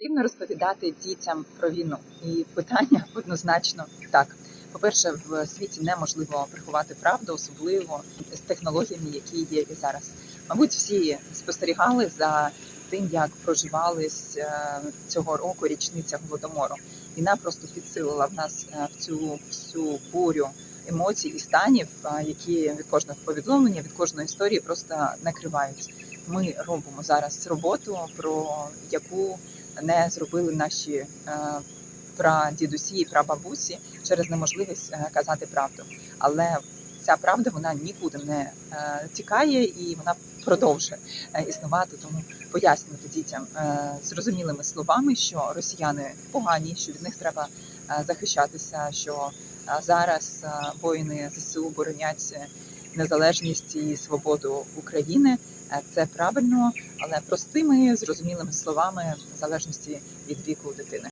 Потрібно розповідати дітям про війну. І питання однозначно так. По-перше, в світі неможливо приховати правду, особливо з технологіями, які є і зараз. Мабуть, всі спостерігали за тим, як проживались е, цього року річниця голодомору. Війна просто підсилила в нас е, в цю всю бурю емоцій і станів, е, які від кожного повідомлення, від кожної історії просто накривають. Ми робимо зараз роботу, про яку не зробили наші е, прадідусі і прабабусі через неможливість е, казати правду. Але ця правда вона нікуди не е, тікає і вона продовжує існувати. Тому пояснювати дітям зрозумілими словами, що росіяни погані, що від них треба захищатися. що зараз воїни ЗСУ боронять незалежність і свободу України. Це правильно, але простими зрозумілими словами в залежності від віку дитини.